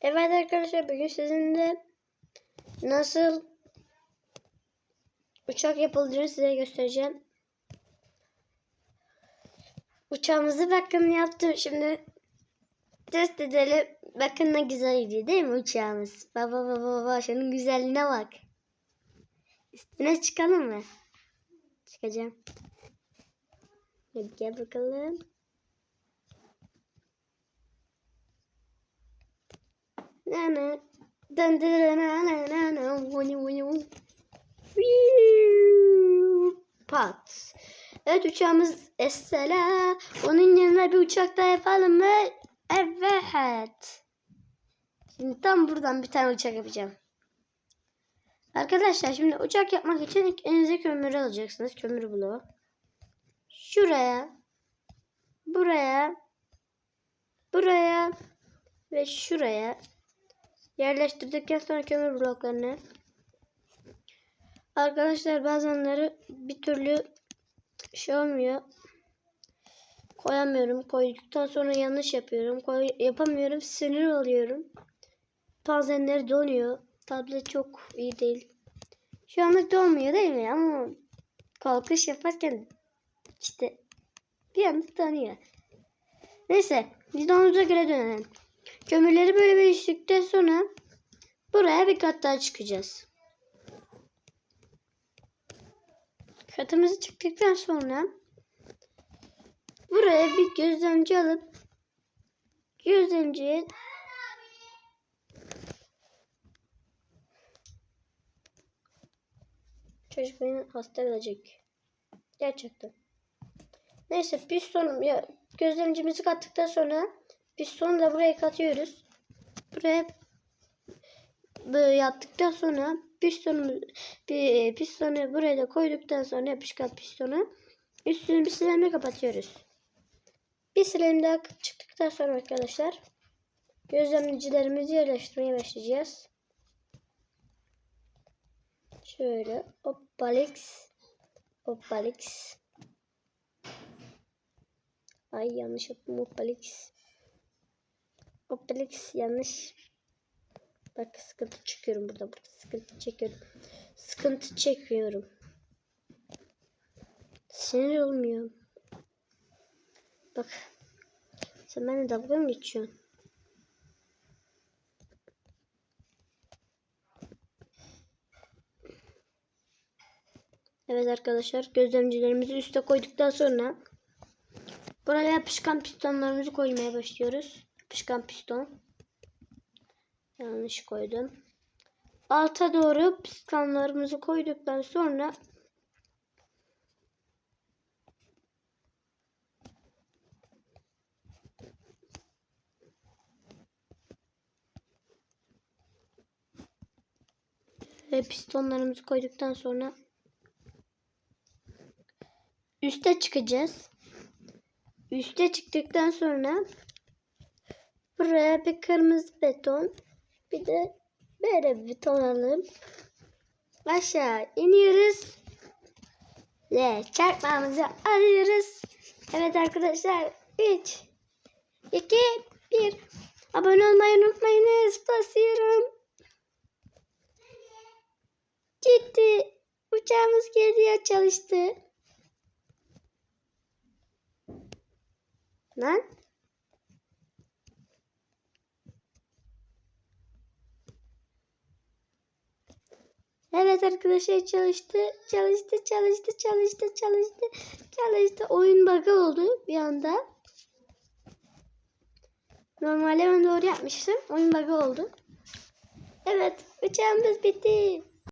Evet arkadaşlar bugün sizinle nasıl uçak yapıldığını size göstereceğim. Uçağımızı bakın yaptım. Şimdi test edelim. Bakın ne güzel gidiyor değil mi uçağımız? Baba baba baba şunun güzelliğine bak. Üstüne çıkalım mı? Çıkacağım. Hadi gel bakalım. Pat. Evet uçağımız Essela. Onun yanına bir uçak daha yapalım mı? Evet. Şimdi tam buradan bir tane uçak yapacağım. Arkadaşlar şimdi uçak yapmak için elinize kömür alacaksınız. Kömür bloğu. Şuraya. Buraya. Buraya. Ve şuraya yerleştirdikten sonra kömür bloklarını. Arkadaşlar bazenleri bir türlü şey olmuyor. Koyamıyorum. Koyduktan sonra yanlış yapıyorum. Koy, yapamıyorum. Sinir oluyorum. Bazenleri donuyor. Tablet çok iyi değil. Şu anlık donmuyor değil mi? Ama kalkış yaparken işte bir anlık donuyor. Neyse biz de onumuza göre dönelim Kömürleri böyle bir içtikten sonra buraya bir kat daha çıkacağız. Katımızı çıktıktan sonra buraya bir gözlemci alıp gözlemciye Çocuk beni hasta edecek. Gerçekten. Neyse piston ya gözlemcimizi kattıktan sonra Pistonu da buraya katıyoruz. Buraya yaptıktan sonra pistonu bir pistonu buraya da koyduktan sonra yapışkan pistonu üstünü bir silemle kapatıyoruz. Bir silem daha çıktıktan sonra arkadaşlar gözlemcilerimizi yerleştirmeye başlayacağız. Şöyle hoppalix hoppalix Ay yanlış yaptım hoppalix Opelix yanlış. Bak sıkıntı çekiyorum burada. Burada sıkıntı çekiyorum. Sıkıntı çekiyorum. Sinir olmuyor. Bak. Sen benimle dalga mı geçiyorsun? Evet arkadaşlar gözlemcilerimizi üste koyduktan sonra buraya yapışkan pistonlarımızı koymaya başlıyoruz. Yapışkan piston. Yanlış koydum. Alta doğru pistonlarımızı koyduktan sonra ve pistonlarımızı koyduktan sonra üste çıkacağız. Üste çıktıktan sonra Buraya bir kırmızı beton. Bir de böyle bir beton alalım. Aşağı iniyoruz. Ve çarpmamızı alıyoruz. Evet arkadaşlar. 3 2 1 Abone olmayı unutmayınız. Basıyorum. Gitti. Uçağımız geliyor çalıştı. Lan. Evet arkadaşlar çalıştı. Çalıştı, çalıştı, çalıştı, çalıştı. Çalıştı. Oyun bug'ı oldu bir anda. Normalde ben doğru yapmıştım. Oyun bug'ı oldu. Evet, uçağımız bitti.